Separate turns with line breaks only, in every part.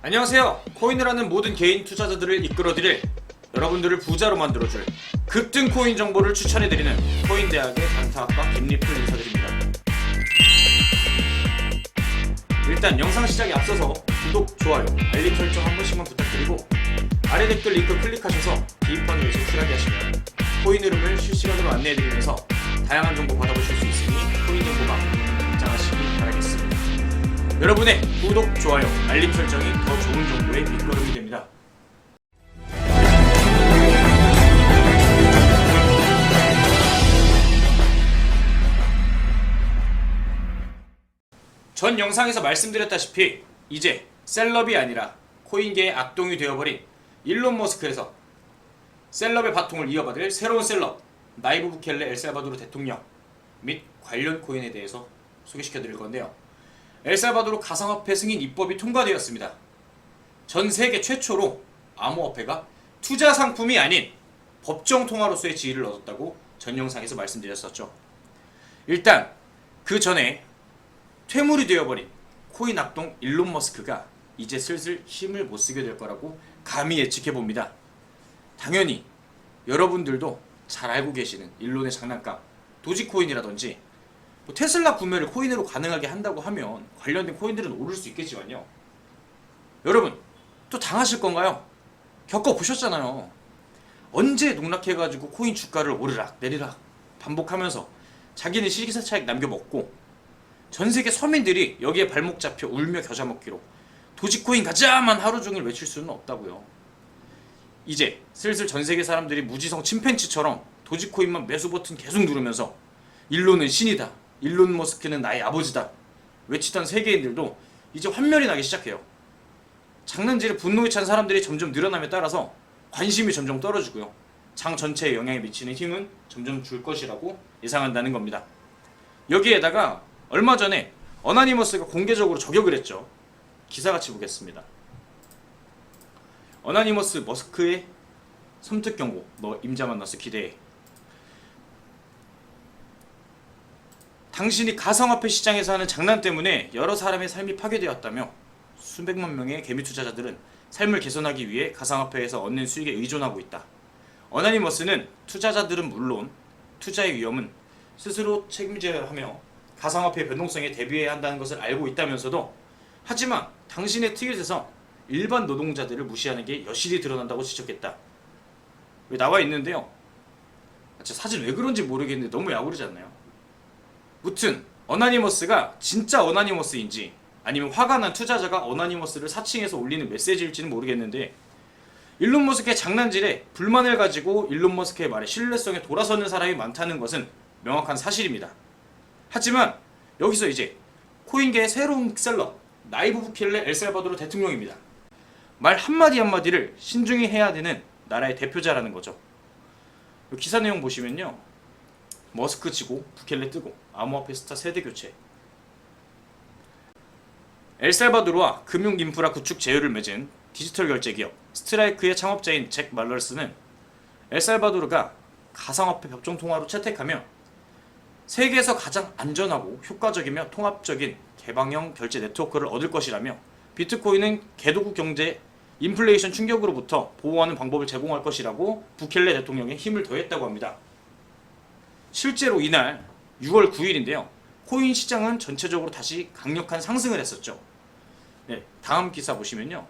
안녕하세요. 코인을 하는 모든 개인 투자자들을 이끌어드릴 여러분들을 부자로 만들어줄 급등 코인 정보를 추천해드리는 코인대학의 강타학과 김리플 인사드립니다. 일단 영상 시작에 앞서서 구독, 좋아요, 알림 설정 한 번씩만 부탁드리고 아래 댓글 링크 클릭하셔서 기입한 외식 쿨하게 하시면 코인 흐름을 실시간으로 안내해드리면서 다양한 정보 받아보실 수 있으니 여러분의 구독, 좋아요, 알림 설정이 더 좋은 정보의 밑거름이 됩니다. 전 영상에서 말씀드렸다시피 이제 셀럽이 아니라 코인계의 악동이 되어버린 일론 머스크에서 셀럽의 바통을 이어받을 새로운 셀럽 나이브 부켈레 엘살바도르 대통령 및 관련 코인에 대해서 소개시켜 드릴 건데요. 엘살바도르 가상화폐 승인 입법이 통과되었습니다. 전 세계 최초로 암호화폐가 투자 상품이 아닌 법정 통화로서의 지위를 얻었다고 전 영상에서 말씀드렸었죠. 일단 그 전에 퇴물이 되어버린 코인 악동 일론 머스크가 이제 슬슬 힘을 못 쓰게 될 거라고 감히 예측해 봅니다. 당연히 여러분들도 잘 알고 계시는 일론의 장난감 도지코인이라든지 뭐 테슬라 구매를 코인으로 가능하게 한다고 하면 관련된 코인들은 오를 수 있겠지만요. 여러분 또 당하실 건가요? 겪어 보셨잖아요. 언제 농락해가지고 코인 주가를 오르락 내리락 반복하면서 자기는 시기사 차익 남겨 먹고 전 세계 서민들이 여기에 발목 잡혀 울며 겨자 먹기로 도지코인 가자만 하루 종일 외칠 수는 없다고요. 이제 슬슬 전 세계 사람들이 무지성 침팬치처럼 도지코인만 매수 버튼 계속 누르면서 일론은 신이다. 일론 머스크는 나의 아버지다. 외치던 세계인들도 이제 환멸이 나기 시작해요. 장난질에 분노에 찬 사람들이 점점 늘어남에 따라서 관심이 점점 떨어지고요. 장 전체에 영향을 미치는 힘은 점점 줄 것이라고 예상한다는 겁니다. 여기에다가 얼마 전에 어나니머스가 공개적으로 저격을 했죠. 기사같이 보겠습니다. 어나니머스 머스크의 섬뜩 경고. 너 임자 만나서 기대해. 당신이 가상화폐 시장에서 하는 장난 때문에 여러 사람의 삶이 파괴되었다며 수백만 명의 개미 투자자들은 삶을 개선하기 위해 가상화폐에서 얻는 수익에 의존하고 있다. 어나니머스는 투자자들은 물론 투자의 위험은 스스로 책임져야 하며 가상화폐 변동성에 대비해야 한다는 것을 알고 있다면서도 하지만 당신의 트윗에서 일반 노동자들을 무시하는 게 여실히 드러난다고 지적했다. 왜 나와 있는데요. 사진 왜 그런지 모르겠는데 너무 야구르지 않나요? 무튼 어나니머스가 진짜 어나니머스인지 아니면 화가 난 투자자가 어나니머스를 사칭해서 올리는 메시지일지는 모르겠는데 일론 머스크의 장난질에 불만을 가지고 일론 머스크의 말에 신뢰성에 돌아서는 사람이 많다는 것은 명확한 사실입니다. 하지만 여기서 이제 코인계의 새로운 셀러 나이브 부켈레 엘살바도르 대통령입니다. 말 한마디 한마디를 신중히 해야 되는 나라의 대표자라는 거죠. 기사 내용 보시면요. 머스크 치고 부켈레 뜨고 암호화폐 스타 세대 교체 엘살바도르와 금융 인프라 구축 제휴를 맺은 디지털 결제 기업 스트라이크의 창업자인 잭 말러스는 엘살바도르가 가상화폐 법정 통화로 채택하며 세계에서 가장 안전하고 효과적이며 통합적인 개방형 결제 네트워크를 얻을 것이라며 비트코인은 개도국 경제 인플레이션 충격으로부터 보호하는 방법을 제공할 것이라고 부켈레 대통령에 힘을 더했다고 합니다. 실제로 이날 6월 9일인데요. 코인 시장은 전체적으로 다시 강력한 상승을 했었죠. 네, 다음 기사 보시면요.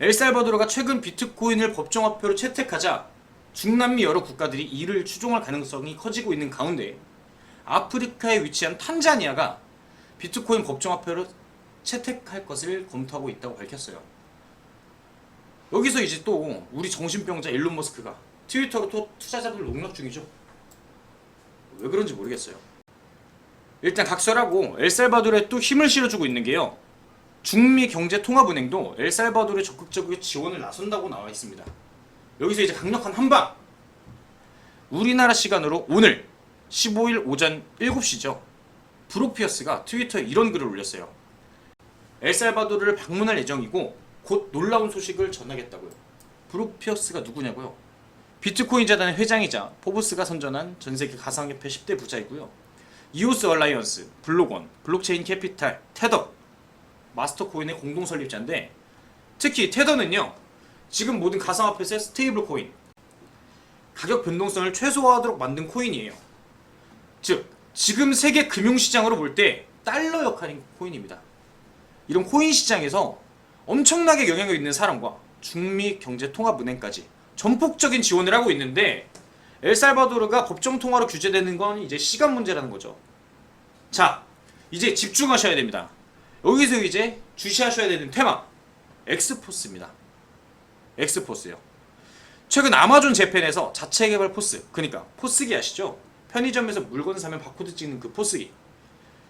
엘살바도르가 최근 비트코인을 법정화폐로 채택하자 중남미 여러 국가들이 이를 추종할 가능성이 커지고 있는 가운데 아프리카에 위치한 탄자니아가 비트코인 법정화폐로 채택할 것을 검토하고 있다고 밝혔어요. 여기서 이제 또 우리 정신병자 일론 머스크가 트위터로 또 투자자들 농락 중이죠. 왜 그런지 모르겠어요. 일단 각설하고 엘살바도르에 또 힘을 실어주고 있는 게요. 중미 경제 통합 은행도 엘살바도르에 적극적으로 지원을 나선다고 나와 있습니다. 여기서 이제 강력한 한방. 우리나라 시간으로 오늘 15일 오전 7시죠. 브로피어스가 트위터에 이런 글을 올렸어요. 엘살바도르를 방문할 예정이고 곧 놀라운 소식을 전하겠다고요. 브로피어스가 누구냐고요? 비트코인 재단의 회장이자 포브스가 선전한 전 세계 가상화폐 10대 부자이고요. 이오스 얼라이언스, 블록원, 블록체인 캐피탈, 테더 마스터 코인의 공동 설립자인데 특히 테더는요 지금 모든 가상화폐의 스테이블 코인 가격 변동성을 최소화하도록 만든 코인이에요. 즉 지금 세계 금융시장으로 볼 때 달러 역할인 코인입니다. 이런 코인 시장에서 엄청나게 영향력 있는 사람과 중미 경제 통합 은행까지 전폭적인 지원을 하고 있는데 엘살바도르가 법정 통화로 규제되는 건 이제 시간 문제라는 거죠. 자, 이제 집중하셔야 됩니다. 여기서 이제 주시하셔야 되는 테마 엑스포스입니다. 엑스포스요. 최근 아마존 재팬에서 자체 개발 포스, 그러니까 포스기 아시죠? 편의점에서 물건 사면 바코드 찍는 그 포스기.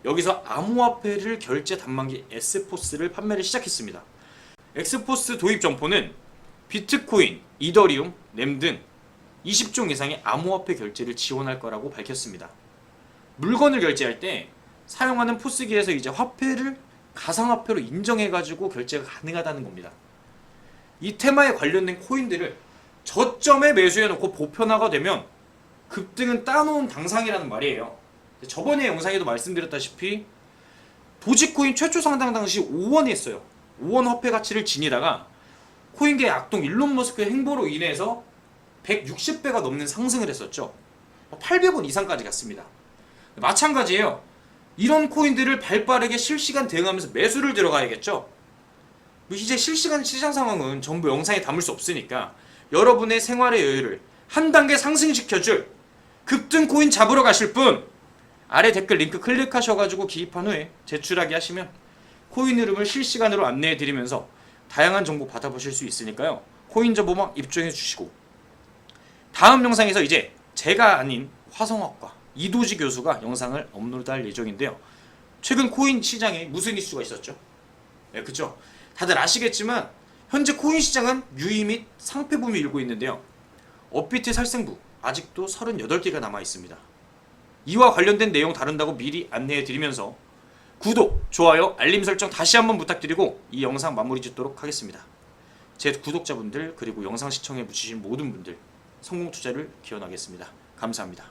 여기서 암호화폐를 결제 단말기 S포스를 판매를 시작했습니다. 엑스포스 도입 점포는 비트코인, 이더리움, 램 등 20종 이상의 암호화폐 결제를 지원할 거라고 밝혔습니다. 물건을 결제할 때 사용하는 포스기에서 이제 화폐를 가상화폐로 인정해가지고 결제가 가능하다는 겁니다. 이 테마에 관련된 코인들을 저점에 매수해놓고 보편화가 되면 급등은 따놓은 당상이라는 말이에요. 저번에 영상에도 말씀드렸다시피 도지코인 최초 상당 당시 5원 했어요. 5원 화폐 가치를 지니다가 코인계 악동 일론 머스크의 행보로 인해서 160배가 넘는 상승을 했었죠. 800원 이상까지 갔습니다. 마찬가지예요. 이런 코인들을 발빠르게 실시간 대응하면서 매수를 들어가야겠죠. 뭐 이제 실시간 시장 상황은 전부 영상에 담을 수 없으니까 여러분의 생활의 여유를 한 단계 상승시켜줄 급등 코인 잡으러 가실 분 아래 댓글 링크 클릭하셔가지고 기입한 후에 제출하기 하시면 코인 흐름을 실시간으로 안내해 드리면서 다양한 정보 받아보실 수 있으니까요. 코인 정보만 입증해 주시고 다음 영상에서 이제 제가 아닌 화성학과 이도지 교수가 영상을 업로드할 예정인데요. 최근 코인 시장에 무슨 이슈가 있었죠? 네, 그죠? 다들 아시겠지만 현재 코인 시장은 유의 및 상패 붐이 일고 있는데요. 업비트 살생부 아직도 38개가 남아 있습니다. 이와 관련된 내용 다룬다고 미리 안내해 드리면서 구독, 좋아요, 알림 설정 다시 한번 부탁드리고 이 영상 마무리 짓도록 하겠습니다. 제 구독자분들 그리고 영상 시청해 주신 모든 분들 성공 투자를 기원하겠습니다. 감사합니다.